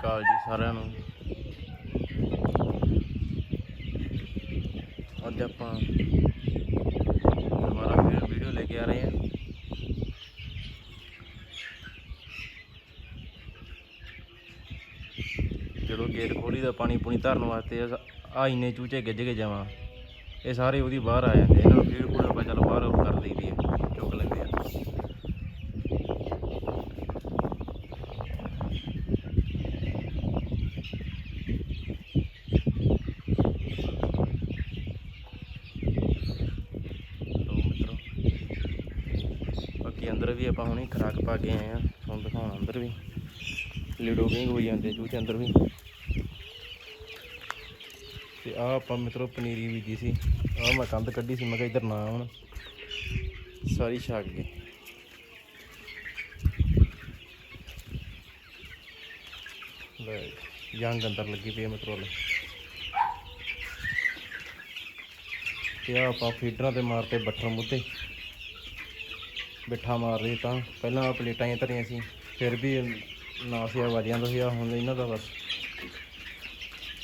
ਅਕਾਲ ਜੀ ਸਾਰਿਆਂ ਨੂੰ। ਅੱਜ ਆਪਾਂ ਦੁਬਾਰਾ ਫਿਰ ਵੀਡੀਓ ਲੈ ਕੇ ਆ ਰਹੇ ਹਾਂ। ਜਦੋਂ ਗੇਟ ਖੋਲੀ ਦਾ ਪਾਣੀ ਪੂਣੀ ਧਰਨ ਵਾਸਤੇ ਆ ਇੰਨੇ ਚੂਚੇ ਗਿੱਜ ਕੇ ਜਾਵਾਂ। ਇਹ ਸਾਰੇ ਉਹਦੀ ਬਾਹਰ ਆ ਜਾਂਦੇ ਇਹਨਾਂ ਨੂੰ ਫੀਡ ਫੂਡ ਆਪਾਂ ਚੱਲ ਬਾਹਰ ਉਹ ਕਰ ਦਈਦੀ ਹੈ ਚੁੱਕ ਲੈਂਦੇ ਆ ਲਓ ਮਿੱਤਰੋ ਬਾਕੀ ਅੰਦਰ ਵੀ ਆਪਾਂ ਹੁਣੇ ਖਰਾਕ ਪਾ ਕੇ ਆਏ ਆ। ਤੁਹਾਨੂੰ ਦਿਖਾਉਣਾ ਅੰਦਰ ਵੀ। ਲਿਡੋ ਕਿੰਗ ਹੋਈ ਜਾਂਦੇ ਚੂਚੇ ਅੰਦਰ ਵੀ। ਤੇ ਆ ਆਪਾਂ ਮਿੱਤਰੋ ਪਨੀਰੀ ਬੀਜੀ ਸੀ। ਆ ਮੈਂ ਕੰਧ ਕੱਢੀ ਸੀ, ਮੈਂ ਕਿਹਾ ਇੱਧਰ ਨਾ ਆਉਣ। ਸਾਰੀ ਛਾਕ ਗਈ। ਲੈ ਜੰਗ ਅੰਦਰ ਲੱਗੀ ਪਈ ਹੈ ਮਿੱਤਰੋ ਲੈ ਤੇ ਆ ਆਪਾਂ ਫੀਡਰਾਂ ਤੇ ਮਾਰਤੇ ਬੱਠਰ ਮੁੱਦੇ ਬਿੱਠਾ ਮਾਰ ਰਹੀ ਤਾਂ ਪਹਿਲਾਂ ਪਲੇਟਾਂ ਹੀ ਧਰੀਆਂ ਸੀ, ਫਿਰ ਵੀ ਨਾ ਸੀ ਵੱਜ ਜਾਂਦਾ ਸੀ ਆ ਹੁਣ ਇਹਨਾਂ ਦਾ ਬਸ।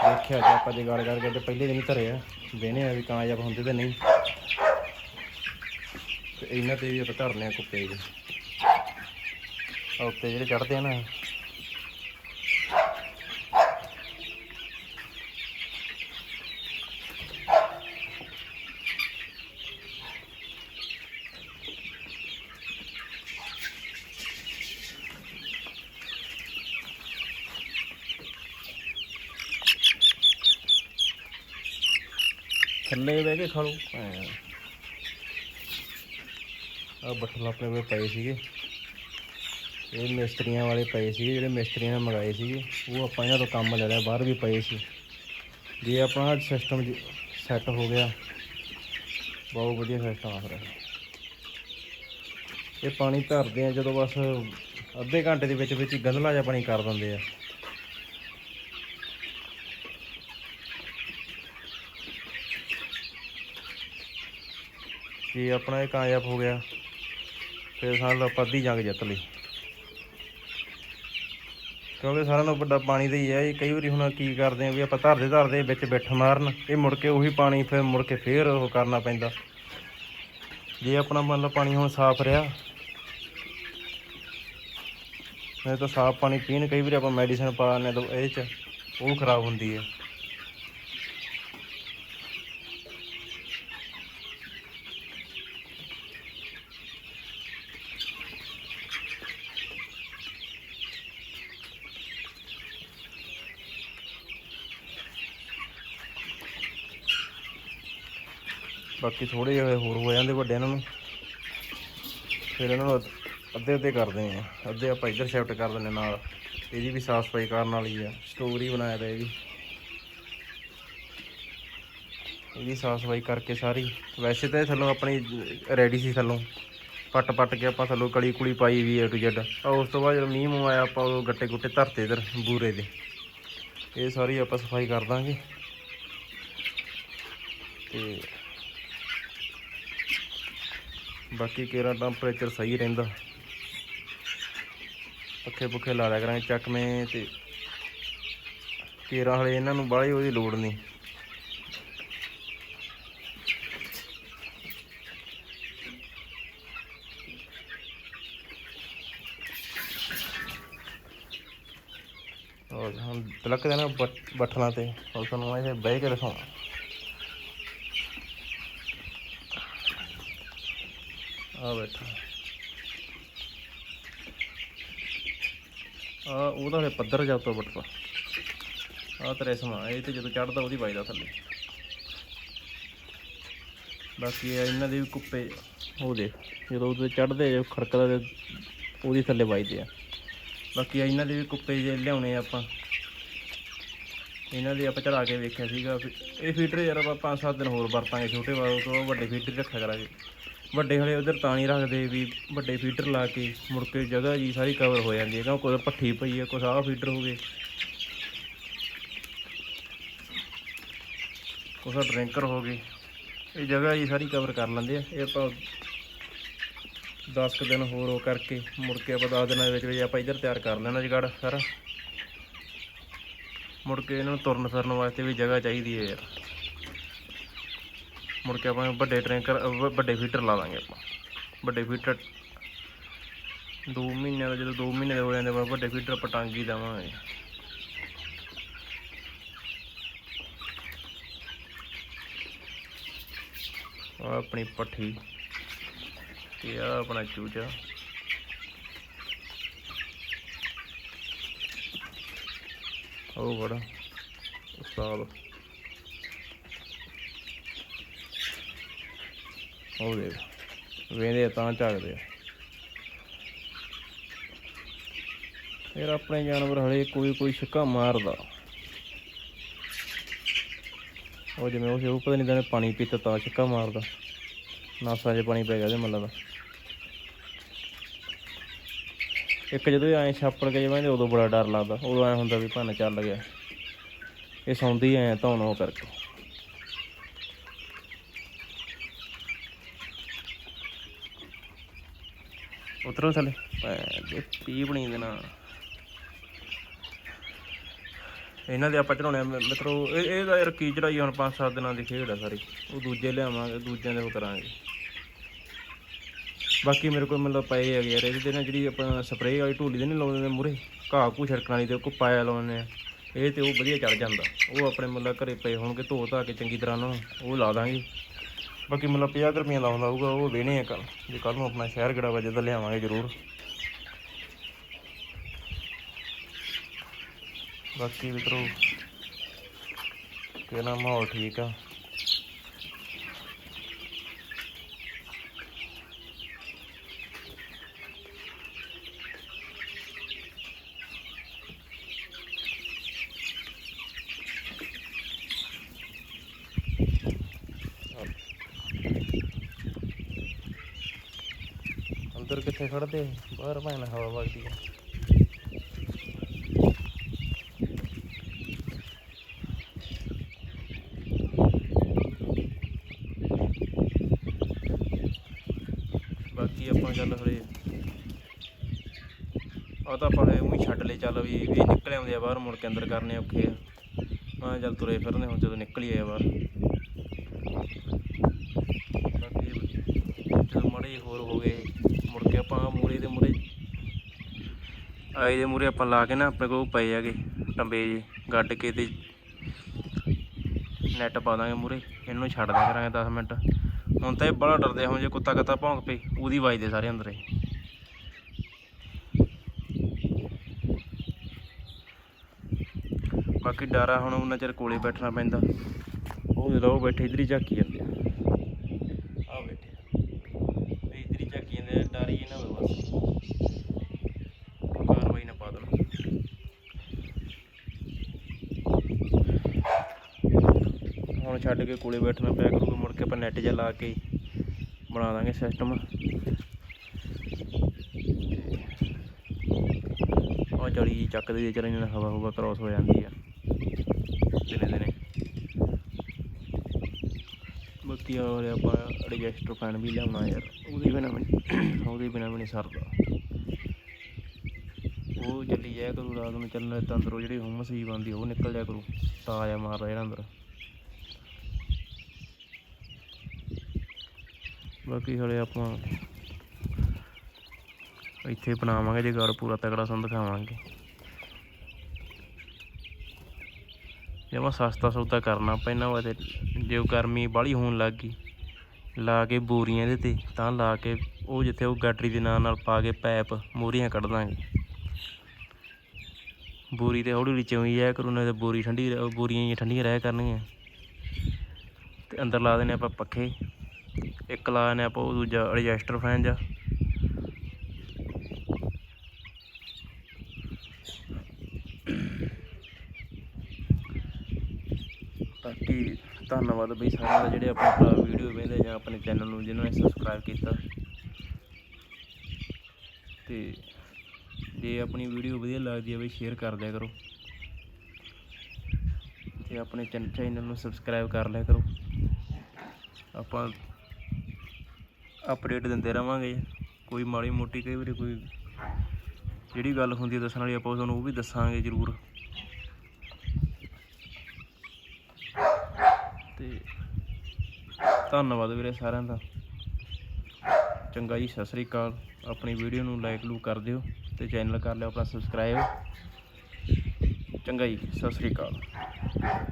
ਦੇਖਿਆ ਜੇ ਆਪਾਂ ਜਗਾੜ ਕਰਕੇ ਤੇ ਪਹਿਲੇ ਦਿਨ ਹੀ ਧਰੇ ਆ ਵੇਨੇ ਆ ਵੀ ਕਾਮਯਾਬ ਹੁੰਦੇ ਤੇ ਨਹੀਂ। ਤੇ ਇਹਨਾਂ ਤੇ ਵੀ ਆਪਾਂ ਧਰਨੇ ਆ ਕੁੱਪੇ ਜੀ ਉੱਤੇ ਜਿਹੜੇ ਚੜਦੇ ਆ ਨਾ ਥੱਲੇ ਬਹਿ ਕੇ ਖਾ ਲਓ। ਆ ਬੱਠਲ ਆਪਣੇ ਕੋਲ ਪਏ ਸੀਗੇ। ਇਹ ਮਿਸਤਰੀਆਂ ਵਾਲੇ ਪਏ ਸੀਗੇ ਜਿਹੜੇ ਮਿਸਤਰੀਆਂ ਨੇ ਮੰਗਾਏ ਸੀਗੇ। ਉਹ ਆਪਾਂ ਇਹਨਾਂ ਤੋਂ ਕੰਮ ਲੈ ਲਿਆ ਬਾਹਰ ਵੀ ਪਏ ਸੀ। ਜੇ ਆਪਣਾ ਸਿਸਟਮ ਸੈੱਟ ਹੋ ਗਿਆ ਬਹੁਤ ਵਧੀਆ ਸਿਸਟਮ ਆ ਫਿਰ ਇਹ ਪਾਣੀ ਧਰਦੇ ਆ ਜਦੋਂ ਬਸ ਅੱਧੇ ਘੰਟੇ ਦੇ ਵਿੱਚ ਵਿੱਚ ਹੀ ਗੰਧਲਾ ਜਿਹਾ ਪਾਣੀ ਕਰ ਦਿੰਦੇ ਆ। ਜੇ ਆਪਣਾ ਇਹ ਕਾਮਯਾਬ ਹੋ ਗਿਆ। ਫਿਰ ਸਾਨੂੰ ਆਪਾਂ ਅੱਧੀ ਜੰਗ ਜਿੱਤ ਲਈ। ਕਿਉਂਕਿ ਸਾਰਿਆਂ ਨੂੰ ਵੱਡਾ ਪਾਣੀ ਦਾ ਹੀ ਹੈ ਇਹ ਕਈ ਵਾਰੀ ਹੁਣ ਕੀ ਕਰਦੇ ਆ ਵੀ ਆਪਾਂ ਧਰਦੇ ਧਰਦੇ ਵਿੱਚ ਬਿੱਠ ਮਾਰਨ, ਇਹ ਮੁੜ ਕੇ ਉਹੀ ਪਾਣੀ ਫਿਰ ਮੁੜ ਕੇ ਫੇਰ ਉਹ ਕਰਨਾ ਪੈਂਦਾ। ਜੇ ਆਪਣਾ ਮੰਨ ਲਓ ਪਾਣੀ ਹੁਣ ਸਾਫ਼ ਰਿਹਾ, ਨਹੀਂ ਤਾਂ ਸਾਫ਼ ਪਾਣੀ ਪੀਣ, ਕਈ ਵਾਰੀ ਆਪਾਂ ਮੈਡੀਸਨ ਪਾ ਲੈਂਦੇ ਤਾਂ ਇਹ ਚ ਉਹ ਖਰਾਬ ਹੁੰਦੀ ਹੈ। ਬਾਕੀ ਥੋੜੇ ਜਿਹੇ ਹੋਰ ਹੋ ਜਾਂਦੇ ਵੱਡੇ ਇਹਨਾਂ ਨੂੰ। ਫਿਰ ਇਹਨਾਂ ਨੂੰ ਅੱਧੇ ਅੱਧੇ ਕਰਦੇ ਆ। ਅੱਧੇ ਆਪਾਂ ਇੱਧਰ ਸ਼ਿਫਟ ਕਰ ਦਿੰਦੇ ਨਾਲ। ਇਹਦੀ ਵੀ ਸਾਫ਼ ਸਫ਼ਾਈ ਕਰਨ ਵਾਲੀ ਆ। ਸਟੋਰ ਹੀ ਬਣਾਇਆ ਤਾਂ ਇਹ ਵੀ। ਇਹਦੀ ਸਾਫ਼ ਸਫ਼ਾਈ ਕਰਕੇ ਸਾਰੀ। ਵੈਸੇ ਤਾਂ ਥੱਲੋਂ ਆਪਣੀ ਰੈਡੀ ਸੀ ਥੱਲੋਂ। ਪੱਟ ਪੱਟ ਕੇ ਆਪਾਂ ਥੱਲੋਂ ਕਲੀ ਕੁਲੀ ਪਾਈ ਵੀ ਏ ਟੂ ਜ਼ੈਡ ਉਸ ਤੋਂ ਬਾਅਦ ਜਦੋਂ ਮੀਂਹ ਮੂੰਹ ਆਇਆ, ਆਪਾਂ ਉਹ ਗੱਟੇ ਗੁੱਟੇ ਧਰਤੇ ਇਧਰ ਬੂਰੇ ਦੇ। ਇਹ ਸਾਰੀ ਆਪਾਂ ਸਫ਼ਾਈ ਕਰ ਦਾਂਗੇ। ਤੇ ਬਾਕੀ ਕੇਰਾ ਟੈਂਪਰੇਚਰ ਸਹੀ ਰਹਿੰਦਾ। ਪੱਖੇ ਪੁੱਖੇ ਲਾ ਲਿਆ ਕਰਾਂਗੇ ਚੱਕਵੇਂ ਤੇ ਕੇਰਾ ਹਲੇ ਇਹਨਾਂ ਨੂੰ ਬਾਹਲੀ ਉਹਦੀ ਲੋੜ ਨਹੀਂ। ਔਰ ਹੁਣ ਤਿਲਕ ਦੇਣਾ ਬੱਟ- ਬੱਠਲਾਂ ਤੇ। ਔਰ ਤੁਹਾਨੂੰ ਇਹ ਬਹਿ ਕੇ ਦਿਖਾਉਣਾ। ਆ ਬੈਠਾ। ਆ ਉਹਦਾ ਫੇ ਪੱਧਰ ਜਾ ਉੱਤੋਂ ਬੱਟਾ ਆ ਤੇਰੇ ਸਮਾ ਇਹ ਤੇ ਜਦੋਂ ਚੜਦਾ ਉਹਦੀ ਵੱਜਦਾ ਥੱਲੇ। ਬਾਕੀ ਇਹ ਇਹਨਾਂ ਦੇ ਵੀ ਕੁੱਪੇ। ਉਹ ਦੇਖ, ਜਦੋਂ ਉਹਦੇ ਚੜਦੇ ਖੜਕਦਾ ਤੇ ਉਹਦੀ ਥੱਲੇ ਵੱਜਦੇ ਆ। ਬਾਕੀ ਇਹਨਾਂ ਦੇ ਵੀ ਕੁੱਪੇ ਜੇ ਲਿਆਉਣੇ ਆ ਆਪਾਂ। ਇਹਨਾਂ ਦੇ ਆਪਾਂ ਚੜਾ ਕੇ ਵੇਖਿਆ ਸੀਗਾ। ਵੀ ਇਹ ਫੀਡਰ ਯਾਰ ਆਪਾਂ ਪੰਜ ਸੱਤ ਦਿਨ ਹੋਰ ਵਰਤਾਂਗੇ, ਛੋਟੇ ਵਾਲ ਤੋਂ ਵੱਡੇ ਫੀਡਰ ਰੱਖਿਆ ਕਰਾਂਗੇ। ਵੱਡੇ ਹਲੇ ਉਧਰ ਤਾਂ ਨਹੀਂ ਰੱਖਦੇ ਵੀ ਵੱਡੇ ਫੀਡਰ ਲਾ ਕੇ ਮੁੜ ਕੇ ਜਗ੍ਹਾ ਜੀ ਸਾਰੀ ਕਵਰ ਹੋ ਜਾਂਦੀ ਹੈ, ਕਿਉਂਕਿ ਕੋਈ ਪੱਠੀ ਪਈ ਹੈ ਕੋਈ ਆਹ ਫੀਡਰ ਹੋ ਗਏ। ਕੁਛ ਡਰਿੰਕਰ ਹੋ ਗਏ। ਇਹ ਜਗ੍ਹਾ ਜੀ ਸਾਰੀ ਕਵਰ ਕਰ ਲੈਂਦੇ ਆ। ਇਹ ਆਪਾਂ 10 ਕੁ ਦਿਨ ਹੋਰ ਉਹ ਕਰਕੇ ਮੁੜ ਕੇ ਆਪਾਂ 10 ਦਿਨਾਂ ਦੇ ਵਿੱਚ ਵਿੱਚ ਆਪਾਂ ਇੱਧਰ ਤਿਆਰ ਕਰ ਲੈਣਾ ਜਗੜ ਸਾਰਾ। ਮੁੜ ਕੇ ਇਹਨਾਂ ਨੂੰ ਤੁਰਨ ਫਿਰਨ ਵਾਸਤੇ ਵੀ ਜਗ੍ਹਾ ਚਾਹੀਦੀ ਹੈ ਯਾਰ। ਮੁੜ ਕੇ ਆਪਾਂ ਵੱਡੇ ਟਰੈਂਕਰ ਵੱਡੇ ਫੀਟਰ ਲਾ ਦਾਂਗੇ ਆਪਾਂ। ਵੱਡੇ ਫੀਟਰ 2 ਮਹੀਨਿਆਂ ਦਾ, ਜਦੋਂ 2 ਮਹੀਨੇ ਦੇ ਹੋ ਜਾਂਦੇ ਬਾਅਦ ਵੱਡੇ ਫੀਟਰ ਆਪਾਂ ਟੰਗ ਹੀ ਦੇਵਾਂਗੇ। ਆਹ ਆਪਣੀ ਪੱਠੀ ਤੇ ਆ ਆਪਣਾ ਚੂਚਾ। ਉਹ ਬੜਾ ਉਸਤਾਦ ਉਹ ਦੇਖ, ਵੇਂਦੇ ਤਾਂ ਝਾਕਦੇ ਆ। ਫਿਰ ਆਪਣੇ ਜਾਨਵਰ ਹਲੇ ਕੋਈ ਕੋਈ ਛੱਕਾ ਮਾਰਦਾ। ਉਹ ਜਿਵੇਂ ਉਹ ਉਹ ਪਤਾ ਨਹੀਂ ਤਾਂ ਪਾਣੀ ਪੀਤਾ ਤਾਂ ਛੱਕਾ ਮਾਰਦਾ। ਨਾਸਾ 'ਚ ਪਾਣੀ ਪੈ ਗਿਆ ਉਹਦੇ ਮੱਲਾ ਦਾ। ਇੱਕ ਜਦੋਂ ਐਂ ਛਾਪਣ ਕੇ ਜਿਵੇਂ ਉਦੋਂ ਬੜਾ ਡਰ ਲੱਗਦਾ। ਉਦੋਂ ਐਂ ਹੁੰਦਾ ਵੀ ਭੰਨ ਚੱਲ ਗਿਆ। ਇਹ ਸੌਂਦੀ ਐ ਧੌਣ ਉਹ ਕਰਕੇ। ਉਤਰੋ ਥੱਲੇ। ਦੇ ਪੀਪਣੀ ਦੇ ਨਾਲ ਇਹਨਾਂ ਦੇ ਆਪਾਂ ਚੜਾਉਣੇ ਆ ਮਿੱਤਰੋ, ਇਹ ਇਹ ਤਾਂ ਯਾਰ ਕੀ ਚੜਾਈ ਹੁਣ 5-7 ਦਿਨਾਂ ਦੀ ਖੇਡ ਆ ਸਾਰੀ। ਉਹ ਦੂਜੇ ਲਿਆਵਾਂਗੇ, ਦੂਜਿਆਂ ਦੇ ਉਹ ਕਰਾਂਗੇ। ਬਾਕੀ ਮੇਰੇ ਕੋਲ ਮਤਲਬ ਪਏ ਹੈਗੇ ਯਾਰ, ਇਹਦੇ ਨਾਲ ਜਿਹੜੀ ਆਪਾਂ ਸਪਰੇਅ ਵਾਲੀ ਢੂਲੀ ਦੇ ਨਹੀਂ ਲਾਉਂਦੇ ਨੇ ਮੂਰੇ ਘਾਹ ਘੂ ਛੜਕਣ ਵਾਲੀ ਤੇ ਉਹ ਪਾਇਆ ਲਾਉਂਦੇ ਆ। ਇਹ ਤੇ ਉਹ ਵਧੀਆ ਚੜ ਜਾਂਦਾ। ਉਹ ਆਪਣੇ ਮਤਲਬ ਘਰੇ ਪਏ ਹੋਣਗੇ, ਧੋ ਧਾ ਕੇ ਚੰਗੀ ਤਰ੍ਹਾਂ ਨੂੰ, ਉਹ ਲਾ ਦਾਂਗੇ। ਬਾਕੀ ਮਤਲਬ 50 ਰੁਪਏ ਦਾ ਆਉਂਦਾ ਹੋਊਗਾ, ਉਹ ਵੇਣੇ ਆ ਕੱਲ ਜੇ ਕੱਲ ਨੂੰ ਆਪਣਾ ਸ਼ਹਿਰ ਗੜਾ ਵਜੇ ਤਾਂ ਲਿਆਵਾਂਗੇ ਜ਼ਰੂਰ। ਬਾਕੀ ਮਿੱਤਰੋ, ਕਿਹਨਾ ਮਾਹੌਲ ਠੀਕ ਆ? ਅੰਦਰ ਕਿੱਥੇ ਖੜਦੇ ਬਾਹਰ ਭਾਵੇਂ ਹਵਾ ਵਗਦੀ ਆ। ਬਾਕੀ ਆਪਾਂ ਚੱਲ ਹਲੇ ਆ ਤਾਂ ਆਪਾਂ ਉਹੀ ਛੱਡ ਲਏ, ਚੱਲ ਵੀ ਇਹ ਨਿਕਲ ਆਉਂਦੇ ਆ ਬਾਹਰ, ਮੁੜ ਕੇ ਅੰਦਰ ਕਰਨੇ ਔਖੇ ਆ। ਮੈਂ ਚੱਲ ਤੁਰੇ ਫਿਰਦੇ ਹੁਣ ਜਦੋਂ ਨਿਕਲ ਹੀ ਆਏ ਬਾਹਰ ਬਾਕੀ ਜਦੋਂ ਮੜੇ ਹੋਰ ਹੋ ਗਏ ਮੁੜ ਕੇ ਆਪਾਂ ਮੂਰੇ ਦੇ ਮੂਰੇ ਮੂਰੇ ਆਪਾਂ ਲਾ ਕੇ ਨਾ ਆਪਣੇ ਕੋਲ ਪਏ ਹੈਗੇ, ਟੰਬੇ ਜੇ ਗੱਡ ਕੇ ਤੇ ਨੈਟ ਪਾ ਦਾਂਗੇ ਮੂਰੇ ਇਹਨੂੰ ਛੱਡ ਦਿਆ ਕਰਾਂਗੇ 10 ਮਿੰਟ। ਹੁਣ ਤਾਂ ਇਹ ਬੜਾ ਡਰਦੇ ਹੁਣ ਜੇ ਕੁੱਤਾ ਕੱਤਾ ਭੌਂਕ ਪਈ ਉਹਦੀ ਵੱਜਦੇ ਸਾਰੇ ਅੰਦਰੇ ਬਾਕੀ ਡਾਰਾ ਹੁਣ ਉਹਨਾਂ ਚਿਰ ਕੋਲੇ ਬੈਠਣਾ ਪੈਂਦਾ। ਉਹ ਜਦੋਂ ਉਹ ਬੈਠੇ, ਇਧਰ ਹੀ ਝਾਕੀ ਜਾਂਦੇ ਆ ਬੈਠੇ ਇਹ ਇਧਰ ਹੀ ਝਾਕੀ ਜਾਂਦੇ ਆ, ਡਰ ਹੀ ਇਹਨਾਂ ਦਾ ਬਸ ਕਾਰਵਾਈ ਨਾ ਪਾ ਦੇਣ ਹੁਣ ਛੱਡ ਕੇ ਕੋਲੇ ਬੈਠਣਾ ਪਿਆ ਕਰੂਗਾ, ਮੁੜ ਕੇ ਆਪਾਂ ਨੈਟ ਜਿਹਾ ਲਾ ਕੇ ਬਣਾ ਦਾਂਗੇ ਸਿਸਟਮ ਉਹ ਜੜੀ ਜੀ, ਚੱਕਦੀ ਜੇ ਚਲੇ ਨਾਲ ਹਵਾ ਹਵਾ ਕ੍ਰੋਸ ਹੋ ਜਾਂਦੀ ਆ। ਦਿਨੇ ਦਿਨੇ। ਬਾਕੀ ਹੋਰ ਆਪਾਂ ਐਡਜਸਟਰ ਫੈਨ ਵੀ ਲਿਆਉਣਾ ਯਾਰ, ਉਹਦੇ ਬਿਨਾ ਵੀ ਨੀ- ਉਹਦੇ ਬਿਨਾ ਵੀ ਨਹੀਂ ਸਰਦਾ। ਉਹ ਚੱਲੀ ਜਾਇਆ ਕਰੂ, ਰਾਤ ਨੂੰ ਚੱਲਣ ਤਾਂ ਅੰਦਰੋਂ ਜਿਹੜੀ ਹੁਮਸ ਜੀ ਬੰਦੀ, ਉਹ ਨਿਕਲ ਜਾਇਆ ਕਰੂ, ਤਾਜ਼ਾ ਮਾਰਦਾ ਜਿਹੜਾ ਅੰਦਰ। ਬਾਕੀ ਹਲੇ ਆਪਾਂ ਇੱਥੇ ਬਣਾਵਾਂਗੇ, ਜੇ ਗੜ ਪੂਰਾ ਤਕੜਾ ਸਾਨੂੰ ਦਿਖਾਵਾਂਗੇ। ਜਮਾ ਸਸਤਾ ਸੌਦਾ ਕਰਨਾ ਪੈਣਾ ਵਾ ਤੇ ਜੇ ਗਰਮੀ ਬਾਹਲੀ ਹੋਣ ਲੱਗ ਗਈ, ਲਾ ਕੇ ਬੋਰੀਆਂ ਇਹਦੇ ਤੇ, ਤਾਂ ਲਾ ਕੇ ਉਹ ਜਿੱਥੇ ਉਹ ਗਾਟਰੀ ਦੇ ਨਾਲ ਨਾਲ ਪਾ ਕੇ ਪੈਪ ਮੋਰੀਆਂ ਕੱਢ ਦਾਂਗੇ। ਬੋਰੀ ਤੇ ਹੌਲੀ ਹੌਲੀ ਚੋਈ ਜਾਇਆ ਕਰੂ ਨਾ ਤੇ ਬੋਰੀ ਠੰਡੀ ਰਹਿ- ਬੋਰੀਆਂ ਹੀ ਠੰਡੀਆਂ ਰਹਿ ਕਰਨਗੀਆਂ ਤੇ ਅੰਦਰ ਲਾ ਦੇਣੇ ਆਪਾਂ ਪੱਖੇ। ਇੱਕ ਲਾ ਨੇ ਆਪਾਂ, ਉਹ ਦੂਜਾ ਐਡਜਸਟਰ ਫੈਨ ਜਾ ਬਾਕੀ ਧੰਨਵਾਦ ਬਈ ਸਾਰਿਆਂ ਦਾ ਜਿਹੜੇ ਆਪਣੇ ਵੀਡੀਓ ਵੇਖਦੇ ਜਾਂ ਆਪਣੇ ਚੈਨਲ ਨੂੰ, ਜਿਨ੍ਹਾਂ ਨੇ ਸਬਸਕ੍ਰਾਈਬ ਕੀਤਾ। ਤੇ ਜੇ ਆਪਣੀ ਵੀਡੀਓ ਵਧੀਆ ਲੱਗਦੀ ਹੈ ਬਈ ਸ਼ੇਅਰ ਕਰ ਦਿਆ ਕਰੋ। ਤੇ ਆਪਣੇ ਚੈਨਲ ਨੂੰ ਸਬਸਕ੍ਰਾਈਬ ਕਰ ਲਿਆ ਕਰੋ। ਆਪਾਂ ਅਪਡੇਟ ਦਿੰਦੇ ਰਵਾਂਗੇ। ਕੋਈ ਮਾੜੀ ਮੋਟੀ ਕਈ ਵਾਰੀ ਕੋਈ ਜਿਹੜੀ ਗੱਲ ਹੁੰਦੀ ਹੈ ਦੱਸਣ ਵਾਲੀ, ਆਪਾਂ ਤੁਹਾਨੂੰ ਉਹ ਵੀ ਦੱਸਾਂਗੇ ਜ਼ਰੂਰ। ਤੇ ਧੰਨਵਾਦ ਵੀਰੇ ਸਾਰਿਆਂ ਦਾ। ਚੰਗਾ ਜੀ, ਸਤਿ ਸ੍ਰੀ ਅਕਾਲ। ਆਪਣੀ ਵੀਡੀਓ ਨੂੰ ਲਾਈਕ ਲੂ ਕਰ ਦਿਓ ਤੇ ਚੈਨਲ ਕਰ ਲਿਓ ਆਪਣਾ ਸਬਸਕ੍ਰਾਈਬ ਚੰਗਾ ਜੀ, ਸਤਿ ਸ੍ਰੀ ਅਕਾਲ।